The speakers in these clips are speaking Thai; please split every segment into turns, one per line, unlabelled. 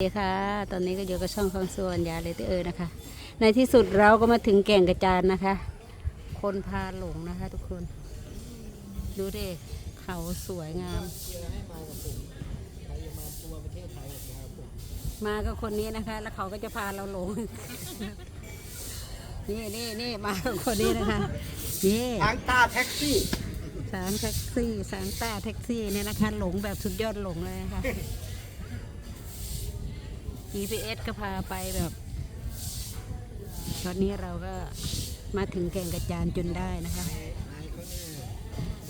สวัสดีค่ะ ตอนนี้ก็อยู่กับช่องของส่วนยาเลเตอร์นะคะ ในที่สุดเราก็มาถึงแก่งกระจานนะคะ คนพาหลงนะคะ ทุกคน ดูดิเขาสวยงาม มากับคนนี้นะคะ แล้วเขาก็จะพาเราหลง นี่นี่นี่มากับคนนี้นะคะนี่
ทางตาแท็กซี่
สามแท็กซี่สามต้าแท็กซี่เนี่ยนะคะ หลงแบบสุดยอดหลงเลยนะคะ GPS ก็พาไปแบบ ตอนนี้เราก็มาถึงแก่งกระจานจนได้นะคะ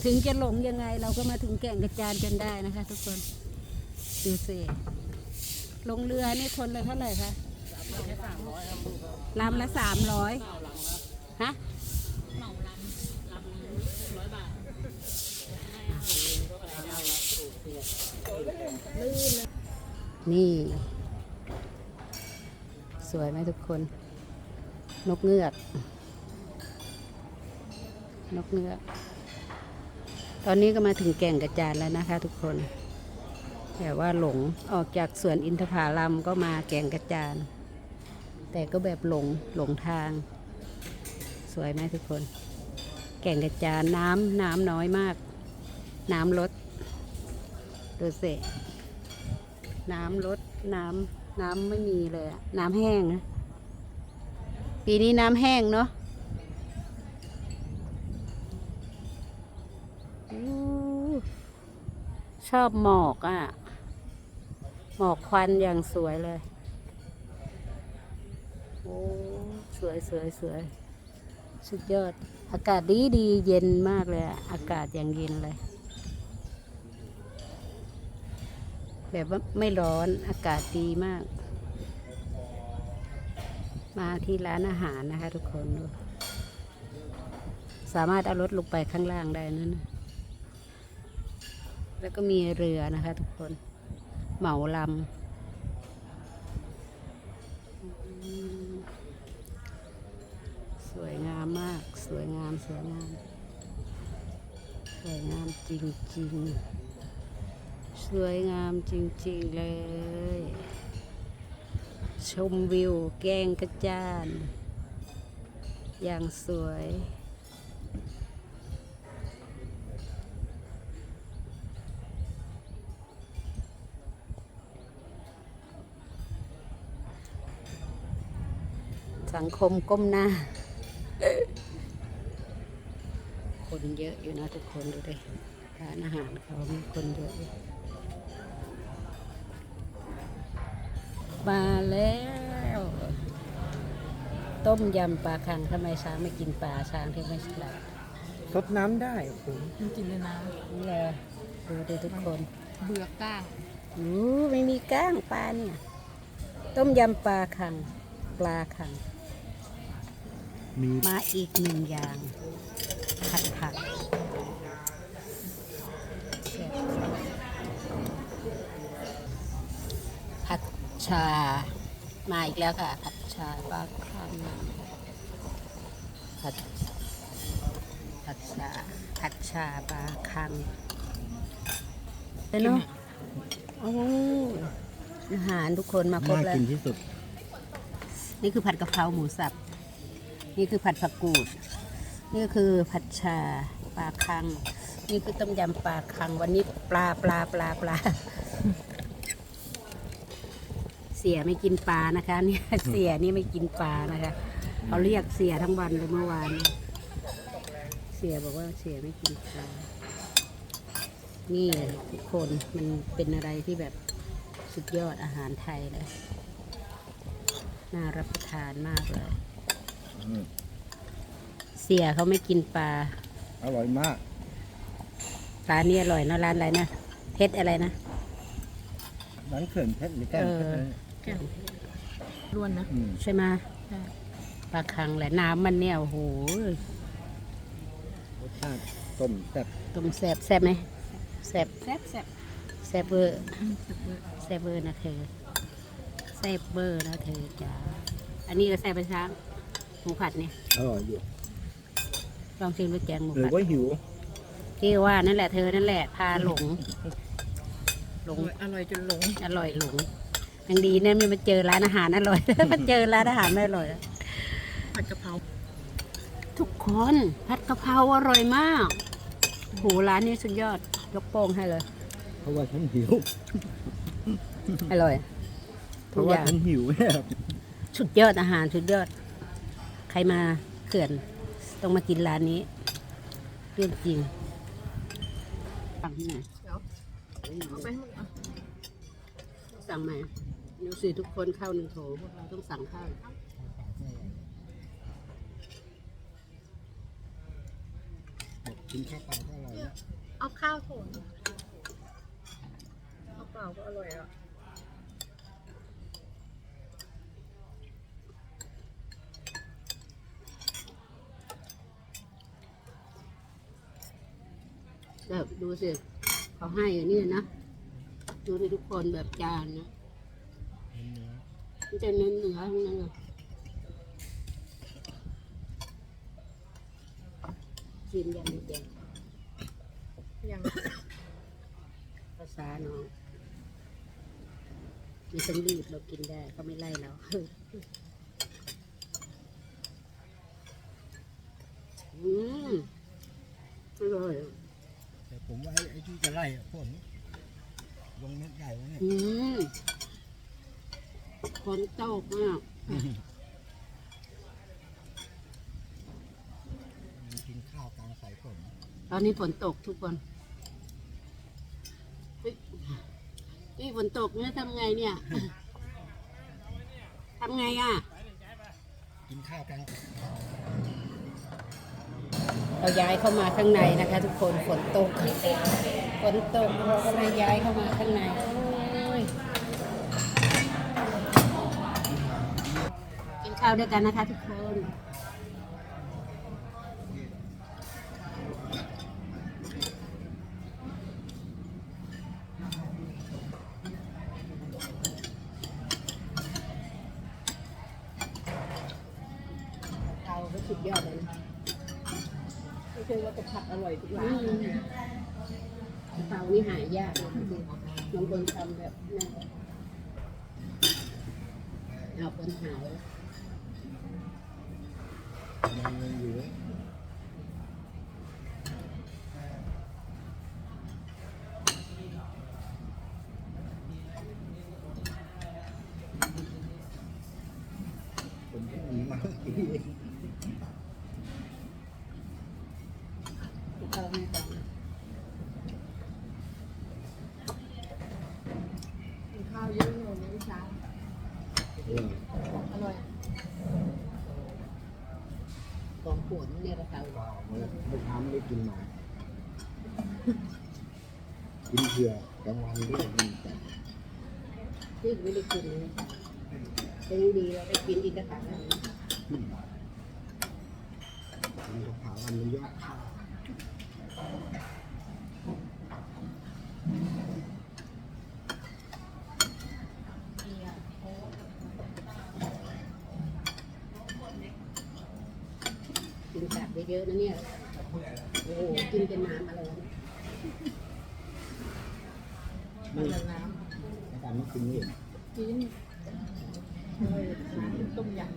ถึงจะหลงยังไงเราก็มาถึงแก่งกระจานจนได้นะคะ ทุกคนดูสิลงเรือนี่คนละเท่าไหร่คะลำละสามร้อยฮะนี่ สวยไหมทุกคน นกเงือก นกเงือก ตอนนี้ก็มาถึงแก่งกระจานแล้วนะคะ ทุกคน แต่ว่าหลงออกจากสวนอินทผลัมก็มาแก่งกระจาน แต่ก็แบบหลงหลงทาง สวยไหมทุกคน แก่งกระจานน้ำน้ำน้อยมาก น้ำลดดูสิน้ำลดน้ำ น้ำไม่มีเลยน้ำแห้งนะปีนี้น้ำแห้งเนาะชอบหมอกอะ่ะ หมอกควันอย่างสวยเลย โอ้ สวยสวยสวยสุดยอด อากาศดีดีเย็นมากเลยอะอากาศอย่างเย็นเลย แบบว่าไม่ร้อนอากาศดีมาก มาที่ร้านอาหารนะคะ ทุกคนดูสามารถเอารถลงไปข้างล่างได้นั่นแล้วก็มีเรือนะคะ ทุกคน เหมาลำสวยงามมาก สวยงาม สวยงาม สวยงามจริงๆ สวยงามจริง ๆ เลย ชมวิวแกงกระจาน อย่างสวย สังคมก้มหน้า คนเยอะอยู่นะทุกคนดูดิร้านอาหารเขามีคนเยอะ มาแล้ว ต้มยำปลาคังทำไมช้างไม่กินปลาช้างที่ไม่ฉลาด
สดน้ำได้ผม
มันกินเลยนะ
นี่แหละดูดิทุกคน
เบื่อก้าง
อู้ไม่มีก้างปลาเนี่ย ต้มยำปลาคัง ปลาคัง
มี
มาอีกหนึ่งอย่าง ผัดผักแซ่บผัด ชา มาอีกแล้วค่ะ ผัดชาปลาคังผัดผัดชาผัดชาปลาคังเนาะโอ้อาหารทุกคนมาครบ
น่า
แล้ว
กินที่สุด
นี่คือผัดกะเพราหมูสับ นี่คือผัดผักกูด นี่ก็คือผัดชาปลาคัง นี่คือต้มยำปลาคัง วันนี้ปลาปลาปลาปลา เสียไม่กินปลานะคะ เนี่ยเสียนี่ไม่กินปลานะคะเขาเรียกเสียทั้งวันเลยเมื่อวาน เสียบอกว่าเสียไม่กินปลา นี่ทุกคนมันเป็นอะไรที่แบบสุดยอดอาหารไทยเลย น่ารับประทานมากเลย
อืม
เสียเขาไม่กินปลา
อร่อยมาก
ร้านนี้อร่อยเนอะร้านอะไรนะเพชรอะไรนะ
ร้านเขื่อนเพชรหรือแก้มเพชรนะ
แก้วล้วนนะ
อืม
ใช่ไหม
ใช่
ปลาคังแหละน้ำมันเนี่ยโอ้โห
รสชาติต้มแซ่บ
ต้มแซบแซบไหมแซบ
แซ่บแซ่บ
แซบเบอร์
อืมสุดเลย
แซบเบอร์นะเธอแซบเบอร์นะเธอจ้าอันนี้ก็แซบไปช้างหมูผัดเนี่ย
อร่อยอยู่
ลองชิมดูแกงหมู
หรือ
ผัด
ว่าหิว
ที่ว่านั่นแหละเธอนั่นแหละพาหลงหลง
อร่อยจนหลง
อร่อยหลง ยังดีนะไมันมาเจอร้านอาหารอร่อย มาเจอร้านอาหารไม่อร่อย
ผัดกะเพรา
ทุกคนผัดกะเพราอร่อยมากโหร้านนี้สุดยอดยกโป้งให้เลย
เพราะว่าฉันหิว
อร่อย
เพ
ทุก
ราะ
อ
ว่า
ย่าง
ฉันหิวเนี่ย
สุดยอดอาหารสุดยอด ใครมาเขื่อนต้องมากินร้านนี้เรื่องจริงสั่งที่ไหน
เดี๋ยวเอาไปให้หมดอะ
สั่งมา ดูสิทุกคนข้าวหนึ่งโถพวกเราต้องสั่งข้าว
กินข้าวเปล่าก็อร่อยนะ
เอาข้าวโถนข้าวเปล่าก็อร่อยอะ
แบบดูสิเขาให้อย่างนี้นะ ดูดิทุกคนแบบจานนะ มันจะเน้นเนื้อทั้งนั้นเลยชิมอย่างเดียว
ยัง
ภาษาน้องมีต้องรีบเรากินได้เขาไม่ไล่เราอืมอร่อย
แต่ผมว่าไอ้ไอ้ที่จะไล่อะฝนลงเม็ดใหญ่ไว้เนี่ย
อืม คนโตกมาก
มันกินข้าวกลางสายฝน
ตอนนี้ฝนตกทุกคนเฮ้ยนี่ฝนตกเนี่ยทำไงเนี่ยทำไงอะ
กินข้าวกลาง
เราย้ายเข้ามาข้างในนะคะ ทุกคนฝนตกฝนตกเราก็เลยย้ายเข้ามาข้างใน ข้าวด้วยกันนะคะทุกคนเตาก็สุดยอดเลยนะ
ไม่ใช่ว่าจะผัดอร่อยทุก
อื
ร้าน
มเตานี่หายากนะจริงๆบางคนทำแบบนั่นเอาคนหาย ข้าไม่ตรง
กินข้าวเยอะเลยนะพี่ช้า
เอ
เช้า
ไม่ได้กินมากินเผื่อกลางวันด้วยกินแต่
ที่ไม่ได้กินเลยแต่ยังดีเราได้กินอีกกระถาง
อืมมันก็เผาอันมันยอดข้าว
กินกลับเยอะๆนะเนี่ยโอ้โหกินเป็นน้ำอะไรวะ
นี่
มันน้
ในการไม่กินนี่ำ
กินออยน้ำต้มยำ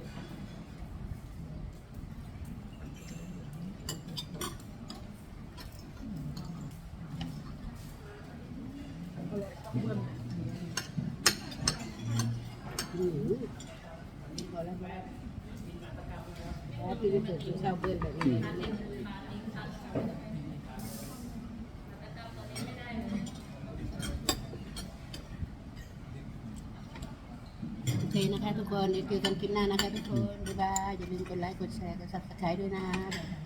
อร่อยเพิ่ม
อืมพอแล้วพอแล้วอ๋อพี่ไม่เคยกินข้าวเบื่อแบบนี้นะเนี่ย โอเคนะคะทุกคนเดี๋ยวเจอกันคลิปหน้านะคะทุกคน บ๊ายบาย อย่าลืมกดไลค์ กดแชร์ กดซับสไครต์ด้วยนะบ๊ายบาย